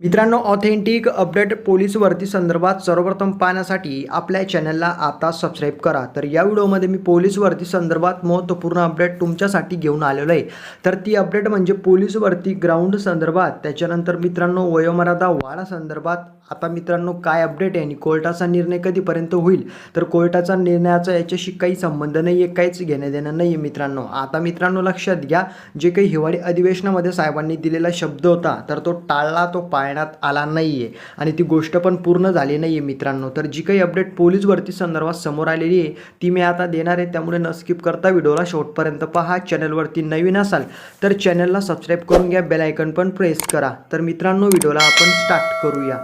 मित्रांनो authentic update police भरती संदर्भात सर्वप्रथम पाहण्यासाठी आपल्या चॅनलला आता सबस्क्राईब करा. तर या व्हिडिओमध्ये मी पोलीस भरती संदर्भात महत्त्वपूर्ण अपडेट तुमच्यासाठी घेऊन आलेलो आहे. तर ती अपडेट म्हणजे पोलीस भरती ग्राउंड संदर्भात त्याच्यानंतर मित्रांनो वयोमर्यादा वाढा संदर्भात आता मित्रांनो काय अपडेट आहे? आणि कोर्टाचा निर्णय कधीपर्यंत होईल? तर कोर्टाचा निर्णयाचा याच्याशी काही संबंध नाही आहे काहीच घेणं देणं नाही आहे मित्रांनो. आता मित्रांनो लक्षात घ्या जे काही हिवाळी अधिवेशनामध्ये साहेबांनी दिलेला शब्द होता तर तो टाळला तो पाळण्यात आला नाही आहे आणि ती गोष्ट पण पूर्ण झाली नाही आहे मित्रांनो. तर जी काही अपडेट पोलीस भरती संदर्भात समोर आलेली आहे ती मी आता देणार आहे. त्यामुळे न स्किप करता व्हिडिओला शेवटपर्यंत पहा. चॅनलवरती नवीन असाल तर चॅनलला सबस्क्राईब करून घ्या. बेलायकन पण प्रेस करा. तर मित्रांनो व्हिडिओला आपण स्टार्ट करूया.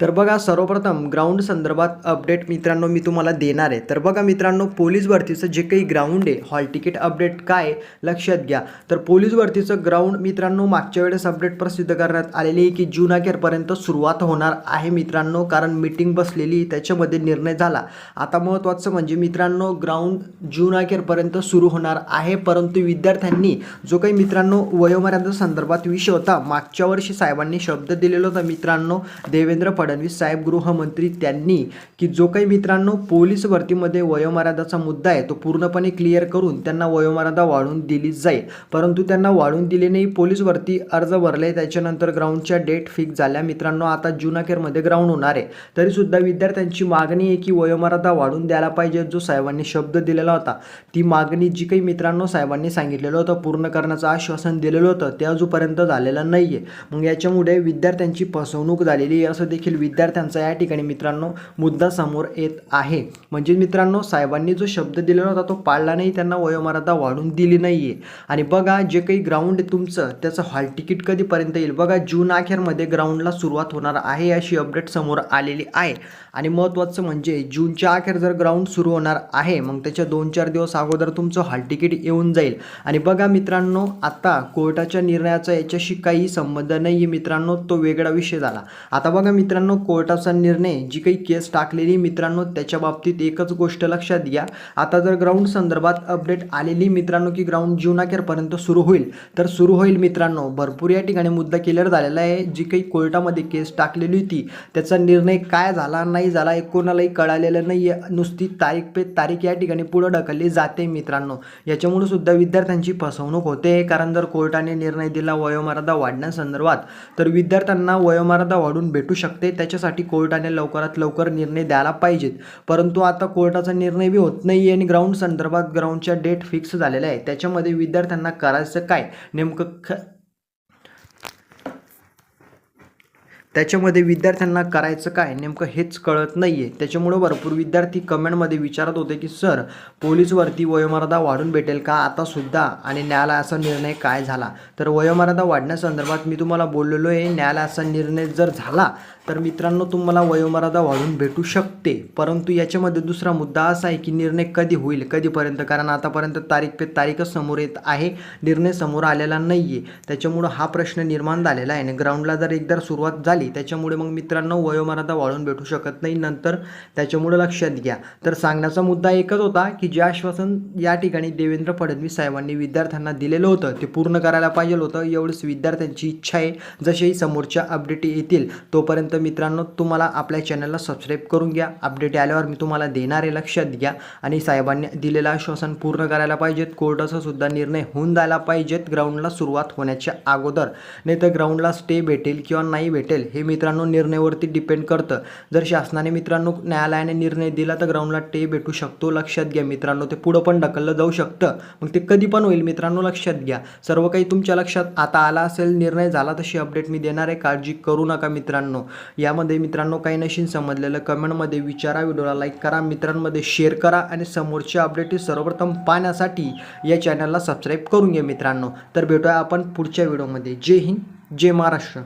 तर बघा सर्वप्रथम ग्राउंड संदर्भात अपडेट मित्रांनो मी तुम्हाला देणार आहे. तर बघा मित्रांनो पोलीस भरतीचं जे काही ग्राउंड आहे हॉल तिकीट अपडेट काय आहे, लक्षात घ्या. तर पोलीस भरतीचं ग्राउंड मित्रांनो मागच्या वेळेस अपडेट प्रसिद्ध करण्यात आलेली आहे की जून अखेरपर्यंत सुरुवात होणार आहे मित्रांनो कारण मीटिंग बसलेली त्याच्यामध्ये निर्णय झाला. आता महत्त्वाचं म्हणजे मित्रांनो ग्राउंड जून अखेरपर्यंत सुरू होणार आहे परंतु विद्यार्थ्यांनी जो काही मित्रांनो वयोमर्यादा संदर्भात विषय होता मागच्या वर्षी साहेबांनी शब्द दिलेला होता मित्रांनो देवेंद्र फडणवीस साहेब गृहमंत्री त्यांनी की जो काही मित्रांनो पोलीस भरतीमध्ये वयोमर्यादाचा मुद्दा आहे तो पूर्णपणे क्लिअर करून त्यांना वयोमर्यादा वाढवून दिली जाईल. परंतु त्यांना वाढवून दिली नाही पोलीस भरती अर्ज भरले त्याच्यानंतर ग्राउंडच्या डेट फिक्स झाल्या. मित्रांनो आता जून अखेरमध्ये ग्राउंड होणार आहे. तरीसुद्धा विद्यार्थ्यांची मागणी आहे की वयोमर्यादा वाढून द्यायला पाहिजे जो साहेबांनी शब्द दिलेला होता. ती मागणी जी काही मित्रांनो साहेबांनी सांगितलेलं होतं पूर्ण करण्याचं आश्वासन दिलेलं होतं ते अजूनपर्यंत झालेलं नाही आहे मग याच्यामुळे विद्यार्थ्यांची फसवणूक झालेली आहे असं देखील विद्यार्थ्यांचा या ठिकाणी मित्रांनो मुद्दा समोर येत आहे. म्हणजे मित्रांनो साहेबांनी जो शब्द दिलेला होता तो पाळला नाही त्यांना वयोमर्यादा वाढून दिली नाही आहे आणि बघा जे काही ग्राउंड आहे तुमचं त्याचं हॉल तिकीट कधीपर्यंत येईल? बघा जून अखेरमध्ये ग्राउंडला सुरुवात होणार आहे अशी अपडेट समोर आलेली आहे. आणि महत्त्वाचं म्हणजे जूनच्या अखेर जर ग्राउंड सुरू होणार आहे मग त्याच्या दोन चार दिवस अगोदर तुमचं हॉल तिकीट येऊन जाईल. आणि बघा मित्रांनो आता कोर्टाच्या निर्णयाचा याच्याशी काही संबंध नाही आहे मित्रांनो तो वेगळा विषय झाला. आता बघा मित्रांनो कोर्टाचा निर्णय जी काही केस टाकलेली मित्रांनो त्याच्या बाबतीत एकच गोष्ट लक्षात घ्या. आता जर ग्राउंड संदर्भात अपडेट आलेली मित्रांनो की ग्राउंड जून अखेरपर्यंत सुरू होईल तर सुरू होईल मित्रांनो. भरपूर या ठिकाणी मुद्दा क्लिअर झालेला आहे. जी काही कोर्टामध्ये केस टाकलेली होती त्याचा निर्णय काय झाला नाही झाला हे कोणालाही कळालेलं नाही आहे नुसती तारीख पे तारीख या ठिकाणी पुढं ढकलली जाते मित्रांनो. याच्यामुळे सुद्धा विद्यार्थ्यांची फसवणूक होते. कारण जर कोर्टाने निर्णय दिला वयोमर्यादा वाढण्यासंदर्भात तर विद्यार्थ्यांना वयोमर्यादा वाढून भेटू शकते. त्याच्यासाठी कोर्टाने लवकरात लवकर निर्णय द्यायला पाहिजेत. परंतु आता कोर्टाचा निर्णय बी होत नाही आणि ग्राउंड संदर्भात ग्राउंडच्या डेट फिक्स झालेल्या आहे त्याच्यामध्ये विद्यार्थ्यांना करायचं काय? नेमकं ख त्याच्यामध्ये विद्यार्थ्यांना करायचं काय नेमकं हेच कळत नाही आहे त्याच्यामुळं भरपूर विद्यार्थी कमेंटमध्ये विचारत होते की सर पोलीस भरती वयोमर्यादा वाढून भेटेल का आतासुद्धा आणि न्यायालयाचा निर्णय काय झाला? तर वयोमर्यादा वाढण्यासंदर्भात मी तुम्हाला बोललेलो आहे न्यायालयाचा निर्णय जर झाला तर मित्रांनो तुम्हाला वयोमर्यादा वाढून भेटू शकते. परंतु याच्यामध्ये दुसरा मुद्दा असा आहे की निर्णय कधी होईल कधीपर्यंत? कारण आतापर्यंत तारीख पे तारीखच समोर येत आहे निर्णय समोर आलेला नाही आहे त्याच्यामुळं हा प्रश्न निर्माण झालेला आहे आणि ग्राउंडला जर एकदा सुरुवात झाली त्याच्यामुळे मग मित्रांनो वयोमर्यादा वाढून भेटू शकत नाही. नंतर त्याच्यामुळे लक्षात घ्या. तर सांगण्याचा मुद्दा एकच होता की जे आश्वासन या ठिकाणी देवेंद्र फडणवीस साहेबांनी विद्यार्थ्यांना दिलेलं होतं ते पूर्ण करायला पाहिजे होतं. एवढंच विद्यार्थ्यांची इच्छा आहे. जसेही समोरच्या अपडेट येतील तोपर्यंत मित्रांनो तुम्हाला आपल्या चॅनलला सबस्क्राईब करून घ्या. अपडेट आल्यावर मी तुम्हाला देणार आहे लक्षात घ्या. आणि साहेबांनी दिलेलं आश्वासन पूर्ण करायला पाहिजेत. कोर्टाचा सुद्धा निर्णय होऊन जायला पाहिजेत. ग्राउंडला सुरुवात होण्याच्या अगोदर. नाही तर ग्राउंडला स्टे भेटेल किंवा नाही भेटेल हे हे मित्रांनो निर्णयावरती डिपेंड करतं. जर शासनाने मित्रांनो न्यायालयाने निर्णय दिला तर ग्राउंडला टे भेटू शकतो. लक्षात घ्या मित्रांनो ते पुढं पण ढकललं जाऊ शकतं. मग ते कधी पण होईल मित्रांनो लक्षात घ्या. सर्व काही तुमच्या लक्षात आता आला असेल निर्णय झाला तशी अपडेट मी देणार आहे. काळजी करू नका मित्रांनो. यामध्ये मित्रांनो काही नशीन समजलेलं कमेंटमध्ये विचारा व्हिडिओला लाईक करा मित्रांमध्ये शेअर करा आणि समोरच्या अपडेट सर्वप्रथम पाहण्यासाठी या चॅनलला सबस्क्राईब करून घ्या मित्रांनो. तर भेटूया आपण पुढच्या व्हिडिओमध्ये जय हिंद जय महाराष्ट्र.